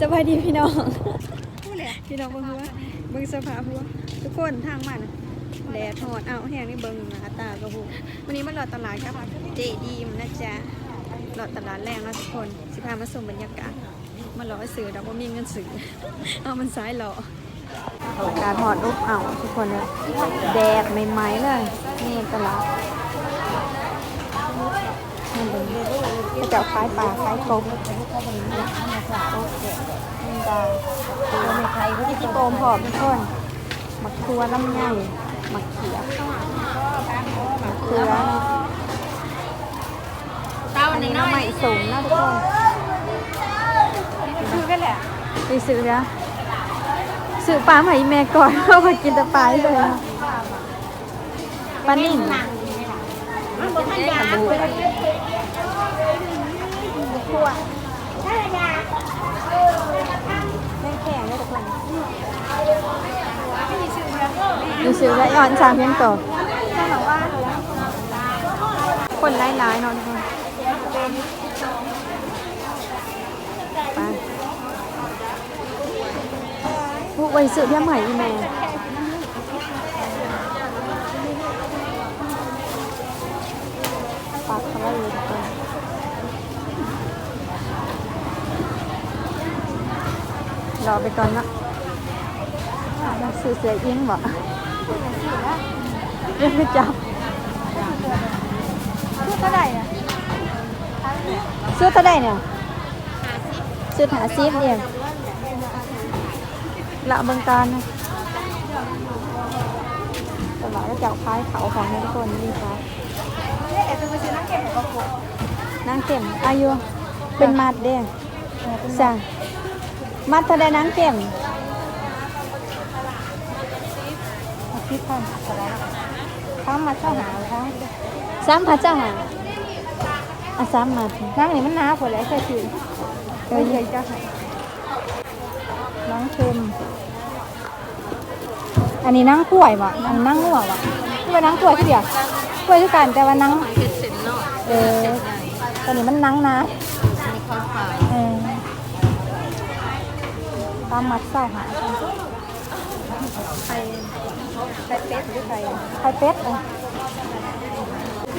สวัสดีพี่น้องพี่น้องเบิ่งหัวเบิ่งสภาพหัว ทุกคนทางมันแดดหอดเอาแห้งนี่เบิ่งหน้าตากระหูวันนี้มาหลอดตลาดครับ เจดีมนะจ๊ะหลอดตลาดแรงแล้วทุกคนสิพามาส่งบรรยากาศมาหลอซื้อดอกว่ามีเงินซื้อเอามันซ้ายหล่ออากาศหอดรูปเอาทุกคนเลยแดดใหม่ๆเลยนี่ตลาดนี่เบิ่งเขาจะเอาขายปลาขายกบ มันดาตัวในไทยเขาจะโตมหอมทุกคนมักทัวน้ำใหญ่มักเขียมักเขือเต้าอันนี้น้ำใหม่สูงนะทุกคนคือกันแหละไปซื้อนะซื้อปลาใหม่แม่ก่อนเพราะว่ากินแต่ปลาเลยนะปลานิ่มมันบ่ทันยาบูคั่วแดูซื้อแล้วย้อนชามเพียงต่อคนไล่ร้ายนอนคนไปพวกไว้ซื้อเพียงใหม่อีแม่ปากเขาไว้เลยทุกคนรอไปก่อนนะซื้อเสืออิงบ่ ยกไม่จับคือเท่าไหร่อะซื้อเท่าไหร่เนี่ยซื้อหาซีฟเนี่ยละเบิงการนะตลาดก็จะเอาพายเขาของทุกคนนี่ครับเนี่ยแต่ไปซื้อน้ำเก็บองกระนางเข็มอายุเป็นมัดเด้สั่งมัดเท่าใดนางเข็ม คิดพันอะไรทั้งมาเช่าหาทั้งสามพันเจ้าหาอะสามมัดนั่งนี่มันหนาผลแล้วใช่คือเออใหญ่จ้าค่ะน้องเข็มอันนี้นั่งกล้วยบ่อันนี้นั่งงัวบ่คือว่านั่งกล้วยคือเดียวกล้วยคือกันแต่ว่านั่งเห็ดเส้นเนาะเออตอนนี้มันนั่งนะมีข้าวขายเออตามมัดเศร้าหาไข่ ไข่เป็ดหรือไข่ไข่เป็ดเออ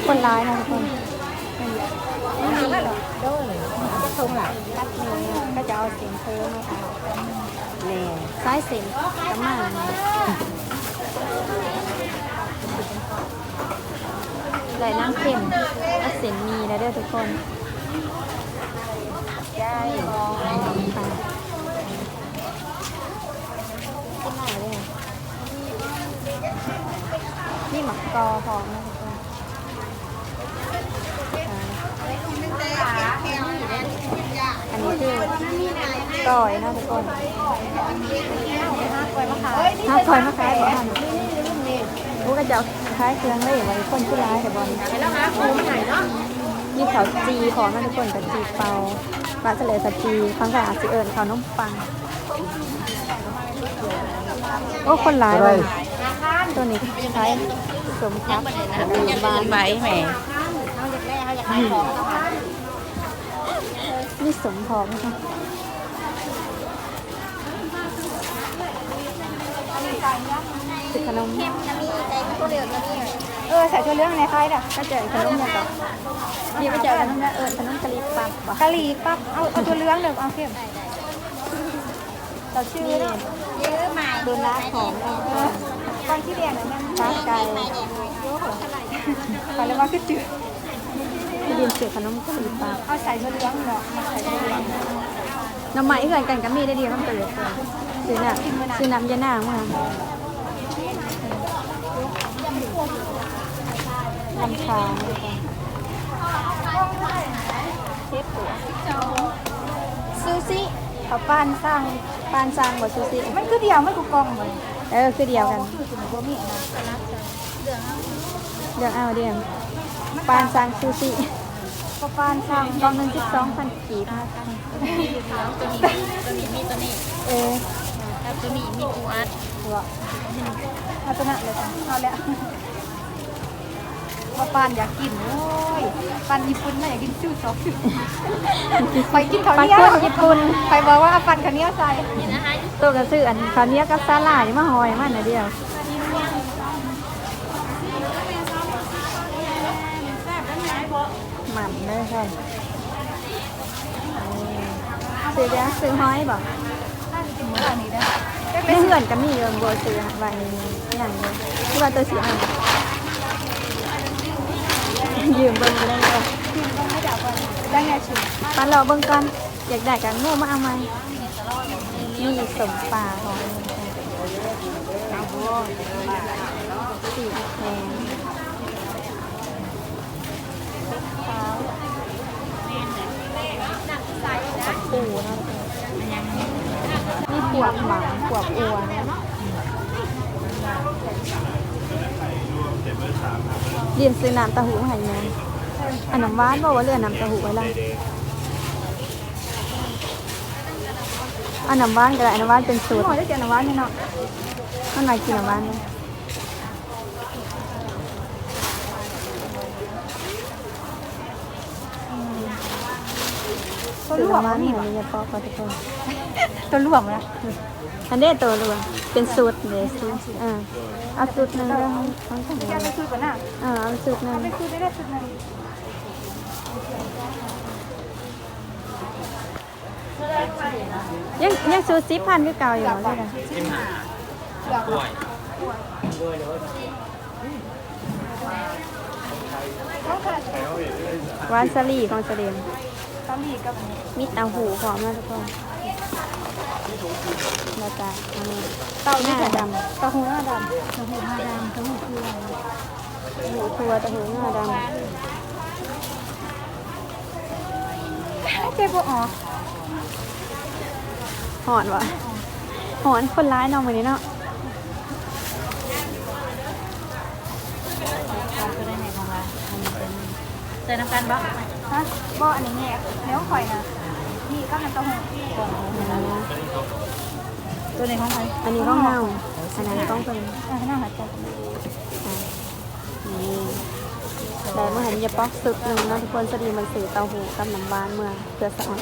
คนร้ายนะทุกคนนี่มีแล้วเหรอโดนเลยก็ทงหลังตัดมือก็จะเอาเสียงเธอมมาเอาแน่ซ้ายเสียงกระมาได้น้ำเค็มและเสียงมีแล้วเด้อทุกคนใช่ ค่ะกินหน่อยเลย นี่หมักกอพร้อมนะทุกคนอันนี้คือก่อยนะทุกคนห้าคอยมะขามถ้าคอยมาขายบ่ทันกูก็จะเอาขายเครื่องเลยไว้คนผู้ร้ายแต่บอลนี่เขาจีของนะทุกคนกับจีเปาปลาทะเลสจีฟังกาสิเอิญเขาน้มปัง โอ้ คนร้ายเลย ตัวนี้ใช้สมทับยังบานใบแหมนี่สมพร้อมนะคะสิขนมเออใส่ตัวเรื่องในคล้ายด่ะก็เจอขนมเนี่ยต่อนี่ก็เจอขนมเนี่ยเอิญขนมกะหรี่ปังบ่กะหรี่ปั๊บเอาเอาตัวเรื่องเดี๋ยวเอาเข้มเราชื่อเนี่ยโดนลาของเรา ตอนที่เรียนน่ะมันฟ้าไก่เขาเรียว่าคือจืดที่ดินเสือขนมกะหรี่ปังเอาใส่ตัวเรื่องเนาะใส่ตัวเรื่องน้ำไหม้เกินกันกับมีได้ดีต้องเตือนซื้อน่ะซื้อน้ำยาหน้ามาลำคาญเชฟตัวซูซิเขาปานสร้างปานสร้างบ่ซูซิมันคือเดียวมันกูกองเลยเออคือเดียวกัน บ่มีนะเดี๋ยวเอาเดียวปานสร้างซูซิก็ปานสร้างกล่องหนึ่งสิบสองพันกีบตัวนี้ตัวนี้มีตัวนี้เออแล้วตัวนี้มีปูอัดตัวเอาตัวนั้นเลยจ้ะเอาแล้วว่าปานอยากกินโอ้ยปานญี่ปุ่นน่ะอยากกินซูซอสไปกินข้าวปลาเหนียวคนญี่ปุ่นไปบอกว่าเอาปันข้าวเหนียวใส่ตัวกระสืออันคราวนี้กับซาลายมาหอยมันนะเดียว หมันเลยค่ะซื้อเดียวซื้อหอยบอกเมื่อนี้นะไม่เหือนกันนี่เดิมบัวซื้อใบอย่างเดียวที่ว่าตัวสีอ่างยืมเบิ้งไปได้เลยได้ไงชิมปันเราเบิ้งก่อนอยากได้กันงูมาเอาไหมนี่สมปลาของสีแพงกับ ปูนะนี่ปวกหมังปวกอัวนเรียนซื้อน้ำตะหูมาให้แม่อันน้ำหวานบอกว่าเรือน้ำตะหูไว้ล้วอันน้ำหวานก็ได้อันน้ำหวานเป็นสูตรหน่อยได้เจอน้าบ้านนี่เนาะมันหน่อยกินน้ำหวานเลย ตัวซื้อลวกน้ำหวานนี่ให้แม่ปอกก่อนทุกคนตัวลวกนะอันนี้ตัวรวมเป็นสูตรเลยสูตรอ่าเอาสูตรหนึ่งเรื่องต้องทำแกไปคุยกันน่ะอ่าเอาสูตรหนึ่งไปคุยได้ได้สุดนึงยังยังสูตรสิบพันคือเก่าอยู่ใช่ไหมต้องค่ะวานสลีของเสลียม ตำหนิกับมีเตาหูพร้อมนะทุกคนเราจะอันนี้เต้าหน้าดำเต้าหู้หน้าดำเต้าหู้หน้าดำเต้าหู้คืออะไรหูทัวเตาหูหน้าดเจ๊บัวอ๋อำหอนวะหอนคนร้ายเนาะมือนี้เนาะเจอน้ำกันบ่ ฮะบ่อันนี้แง่เนื้อข่อยนะนี่ก็มันเต้าหู้ตัวไหนของใครอันนี้ก็เงาอันนั้นต้องเป็นอ่าหน้าหัดใจนี่แต่เมื่อเห็นจะป๊อกสุดหนึ่งเนาะทุกคนสดีมันสื่อเตาหูกับน้ำบานเมื่อเพื่อสะออน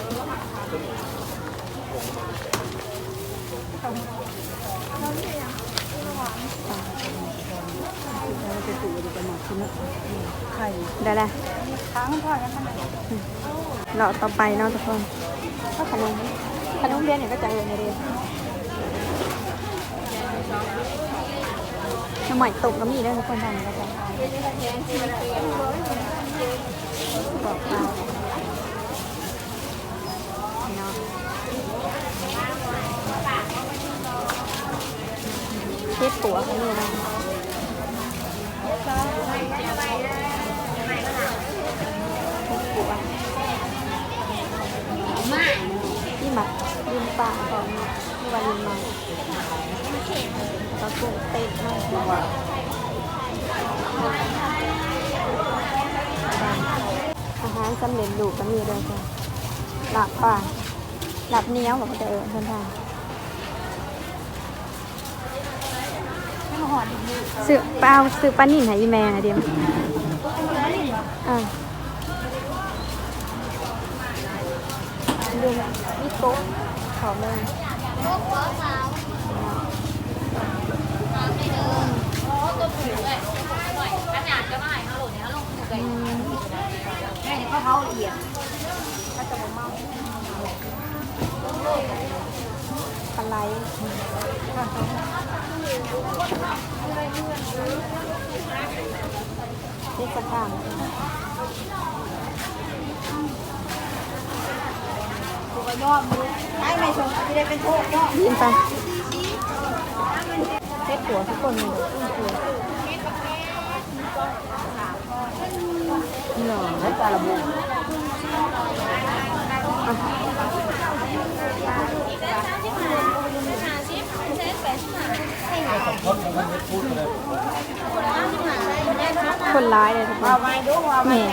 ได้แล้วค้างทอดกันมันเราต่อไปเนาะทุกคนก็ขนมขนมเรียนเนี่ยก็จะเรียนในเรียนน้ำใหม่ตกก็มีด้วยทุกคนทำก็จะบอกเราเนาะเช็ดตัวเขานี่นะ เช็ดตัวที่มักยืนปลาของที่วันยืนมาแล้วก็กุ้งเต้นมากอาหารสำเร็จรูปก็มีเลยค่ะหลับป่าหลับเนี้ยวบอกว่าจะเออเพื่อนทาง ให้มาหอดดี ซื้อเปล่าซื้อปลานิ่นให้อีแม่นะเดียวอ่าดูมีโต๊ะขอเลยแม่เขาเขาละเอียด ปลาไหลนี่สักข้างตัวย่อมมือใช้ไม่ชงที่ได้เป็นโทษย่อมยินไปเช็ดหัวทุกคนเลยหล่อใช้ปลาละบุ คนร้ายเลยทุกคนนี่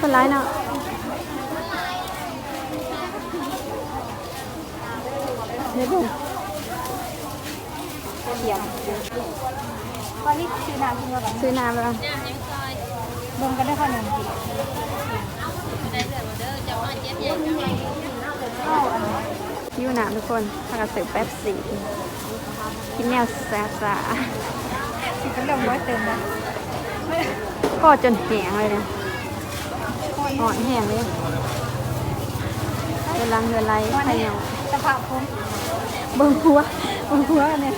คนร้ายเนาะเดี๋ยวดูเขียนตอนนี้ซื้อน้ำกินแล้วซื้อน้ำแล้วดมกันได้ขนมกินได้เลยเด้อจะว่าเจ็บเย็บ น้ำทุกคนพากันสืบแป๊บสีกินแนวแซ่ซากินเป็นเรื่องร้อยเติมนะก็จนแห้งเลยนะอ่อนแห้งเลยเวลาเงินไหลไข่เหนียวสภาพผมเบิ่งหัวเบิ่งหัวเนี่ย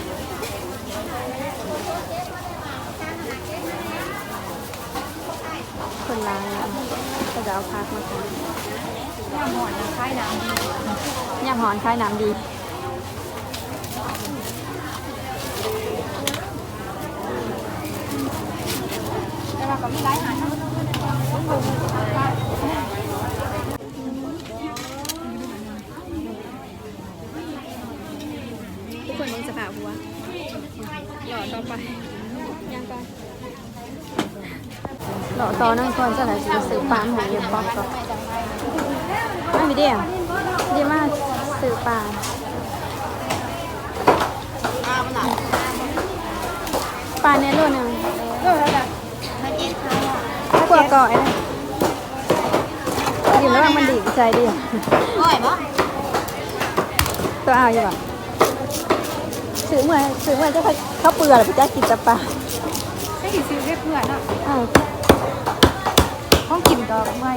คนล้างแล้วก็ จะเอาพักมาทหน้าหมอนนะคล้ายน้ำดีำย่ำหอนคล้ายน้ำดีแต่ว่าก็มีหลายอาหารนะทุกคนยังจะผ่าหัวหล่อต่อไปยังก่อ นหล่อต่อนั่งก่อนจะไหนจะซื้อปลาหอยเยอะปอกก่อนไม่มีเดียวดีมากซื้อปลาปลาเนี่ยโลนึงเออแล้วแบบมาเจ็ดค่ะถ้ากลัวก่อยนะอยู่ระหว่างมันดีใจดีอ้อยบ่ตัวเอาอยู่ป่ะซื้อเมื่อซื้อเมื่อจะเขาเปลือกหรือจะกินแต่ปลาไม่ได้ซื้อเพื่อนอะ อ้าวห้องกินก็ไม่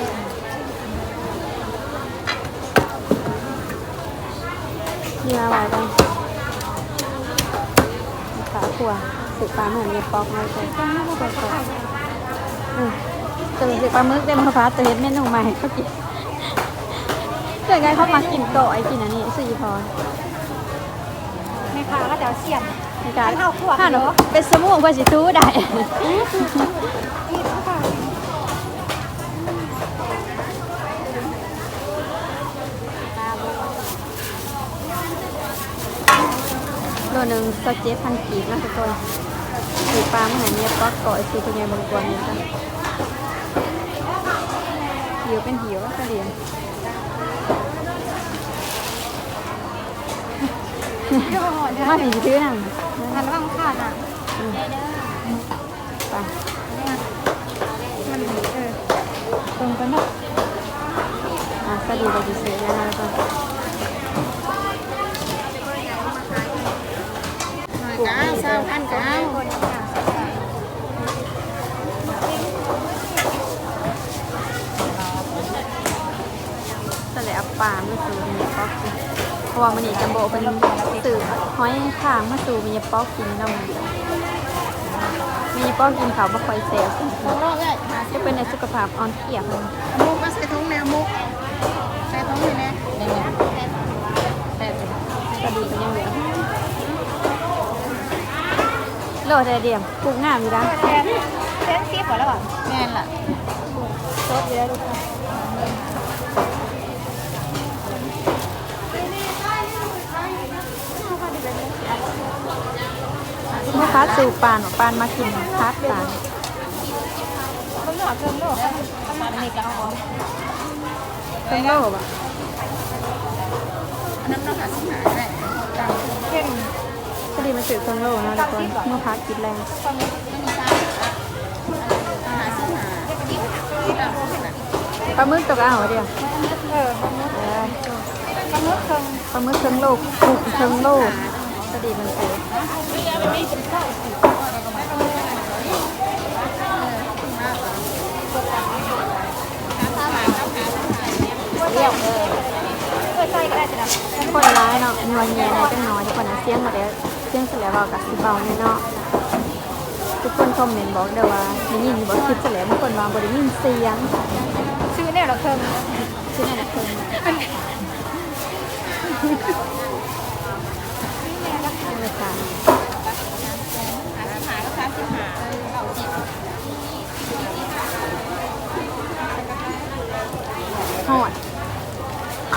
มีมาไว้กันขาขัวสืบปลาเหมือนเมียปอกเลยใช่ต้องไม่บอกก็ได้อืมจะสืบปลาหมึกได้มาฟ้าะเห็นเมนูใหม่เขากินเกิดไงเขามากินโกะไอ้กินอันนี้สี่พอไม่ค่ะก็จะเสียนการข้าวคั่วข้าวหนูเป็นสมูกเพื่อสิทูได้ นี่ค่ะ โลหนึ่งสเจ็พันกีบนะทุกคนสืบปลาเหมือนเมียปอกเกาะสี่ตัวใหญ่บางตัวนี้กันหิวเป็นหิวก็เรียนเดี๋ยวหอนมาถึงจะซื้อนังหันว่างขาดอะไปมันเออตรงกันเนาะอะก็ดีไปจะซื้อแล้วแล้วก็ปลูก ให้เศร้าอันก็เอาแต่แหละเอาปลามาสู่มีป๊อกกินเพราะว่ามันนี่จัมโบเป็นสื่อห้อยขางมาสู่มีป๊อกกินน้ำมีป๊อกกินเขาบ่ค่อยเซลจะเป็นในสุขภาพอ่อนเพลียเพิ่นมุกมาใส่ถุงแนวมุกใส่ถุงเลยนะก็ดีเป็นยังเหลือ โลดแต่เดียมปลูกงามอยู่นะแทนแทนซีฟก่อนแล้วอะแม่นล่ะซดอยู่แล้วทุกคนแม่ค้าสู่ปานปานมากินพักปานมันหนวดเพิ่มโลกมาณนี้ก็เอาเครื่องโลบอะน้ำน้ำหาสิหาได้จังเข้ม ก็ดีมาสื่อเครื่องโลนะทุกคนเมื่อพักกินแรงปลาหมึกตกเอาวเดียวเออความมุกเชิงปลาหมึกเคงโลปลูกเคงโลก็ดีมันเสือเรียวเออเออใส่ก็ได้จ้ะคนร้ายเนาะนวลเนียในจังน้อยทุกคนนะเสียงหมดแล้ว สียงเสแล้วเรากับสิเบาเนี่ยเนาะทุกคนคอมเมนต์บอกเดี๋ยวว่าได้ยินบอกคลิปเสแล้วบางคนว่าบ่ได้ยินเสียงซื้อเนี่ยเราเพิ่มชื่อนั่นนะเพิ่มหอด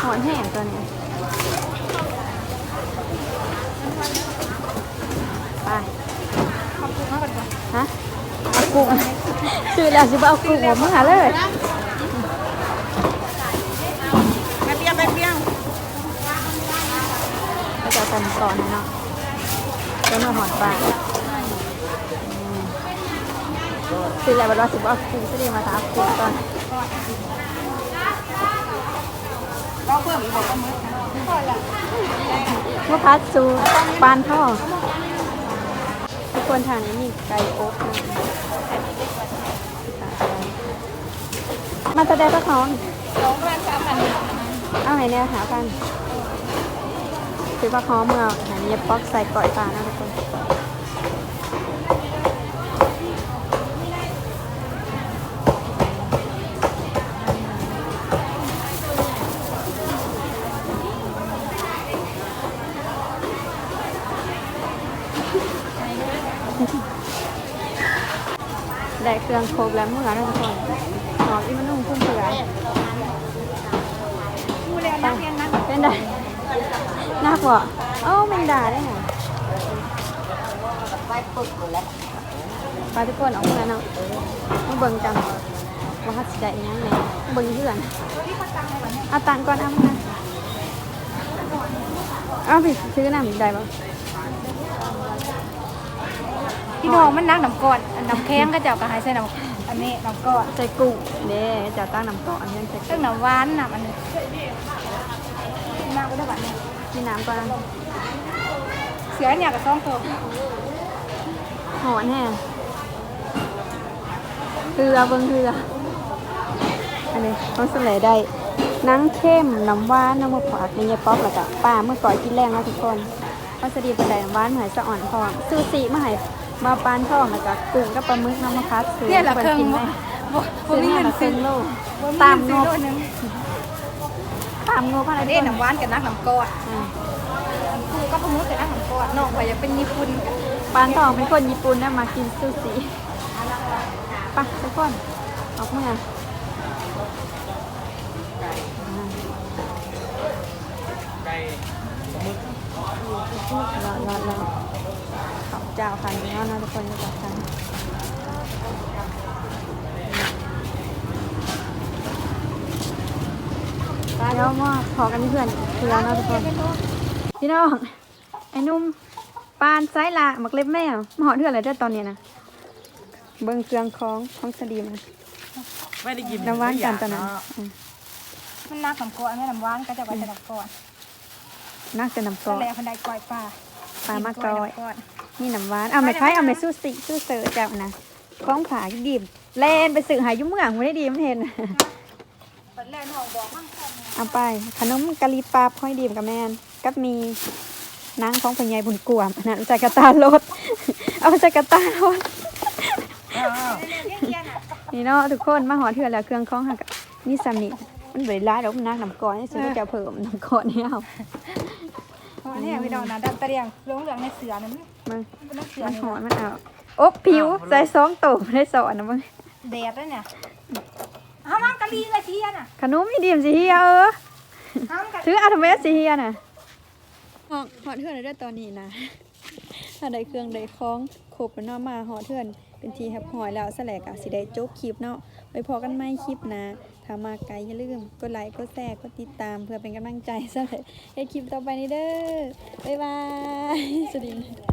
หอดแห้งตัวนี้ยไป ขอบคุณมากก่อน ฮะเอา กุ้งชื่อแล้วสิบ่เอากุ้งหัวมึงหาเลยแม่เปี้ยแม่เปี้ยก็จะเอากันก่อนนะเนาะแล้วมาหอดปลาอืมคืออะไรบ้างสิบว่าคือจะได้มาถามคุณก่อนก็เพิ่มอีกบอกว่ามื้อพอละมะพร้าวซูปานท่อทุก คนทางนี้มีไก่อบนะมาแสดงพระท้องสองพันสามพันเอาไหนเนี่ยหาพันคือว่าค้อเมื่อหนเนียบป๊อกใส่ก่อยปลานะทุกคน เครื่องโครบแล้วเมื่อนะทุกคนหอมอีมันนุ่มพุ่มเผือเป็นไงน่ากว่าเอ้าแมงดาได้ไงไปทุกคนออกมาเนาะมาเบิ่งกันว่าเขาสิได้ยังไงเบิ่งเพื่อนเอาตังก่อนเอามาเอาไปซื้อน้ำได้ปะ พี่น้องมันนักน้ำก้อนอันน้ำแข็งก็เจ้าก็หายใส่น้ำอันนี้น้ำก้อนใส่กุ้งเด้จะตั้งน้ำก่อนยังใส่ซึ่งน้ำหวานน้ำอันนี้น้ำก็ได้แบบนี้ที่น้ำก่อนเสือเนี่ยกับซ้อมตัวหอนแห้งเกลือเบิ่งเกลืออันนี้ต้องสลายได้นังเข้มน้ำหวานน้ำมะพร้าวนี่ยายป๊อกแล้วก็ป้าเมื่อก่อนกินแรงแล้วทุกคนวัสดีบันไดน้ำหวานมาให้สะอ่อนพร้อมซูซีมาให้ มาปานทองแล้วก็กุ้งกับปลาหมึกน้ำมะพร้าวซื้อเนี่ยละเครื่องกินบ่ได้บ่บ่ซื้อมีเนี่ยเงินละคซื้รึ่องโลบ่ตามงบเงินซื้อโลนึงตามงบอะไรอันนี้น้ำหวานกับนักน้ำก้อนอืมกูก็พมุกกับนักน้ำก้อนน้องไปอยากเป็นญี่ปุ่นปานทองเป็นคนญี่ปุ่นนะมากินซูซีไปทุกคนออกเมื่อไก่มึก รอรอรอขอบเจ้าค่ะนี่เนาะนะทุกคนจะจับกันเดี๋ยวมาขอกันเพื่อนเพื่อนเนาะทุกคนพี่น้องไอ้หนุ่มปานไซส์ละหมักเล็บแมวมาหอดเพื่อนอะไรเด้อตอนนี้นะเบิ่งเครื่องของของสดีมนะไม่ได้กินน้ำหวานกันตอนนั้นอืมมันนักน้ำก้อนไม่น้ำหวานก็จะไปแต่น้ำก้อน นักแต่น้ำกก็รอกแล้วคนใดกล้อยปลาปลามากรอยน้ำก้อนนี่น้ำหวานเอาไม่คล้ายเอาไม่สู้สิสู้เสือเจ้านะคล้องขาดิบเล่นไปสื่อหายุ่งเมืองไม่ได้ดีมันเห็นตอนแรกน้องบอกมั่งค่ะเอาไป ขนมกะลีปลาบห้อยดีมกับแมนกับมีนางของพญายบุญกวมอันนั้นจากกระตารถ เอาจากกระตารถนี่เนาะทุกคนมาหอเถื่อนแล้วเครื่องคล้องหักนี่สามีมันบริลายดอกมันนักน้ำก้อนนี่ซื้อจะเพิ่มน้ำก้อนนี่เอา เพราะเนี่ยพี่น้องนะดันตะเรียงลงเหลืองในเสือนะมึงมันเป็นนักเสือมันนี่หอนมันเอาอบผิวใส่ซองโตไม่ได้สอนนะมึงแดดแล้วเนี่ยเอามังกะลีเลยเทียน่ะขนมมีดีมสิเฮียเออเอามังกะถืออัลเมสสิเฮียน่ะหอหอเถื่อนได้ตอนนี้นะถ้าได้เครื่องได้คล้องครบแล้วเนาะมาหอเถื่อนเป็นทีครับหอยแล้วสแลกอะสิได้จบคลิปเนาะไปพอกันไม่คลิปนะ ถ้ามาไกลอย่าลืมกดไลค์กดแชร์กดติดตามเพื่อเป็นกำลังใจสำหรับให้คลิปต่อไปนี้เด้อบ๊ายบายสวัสดี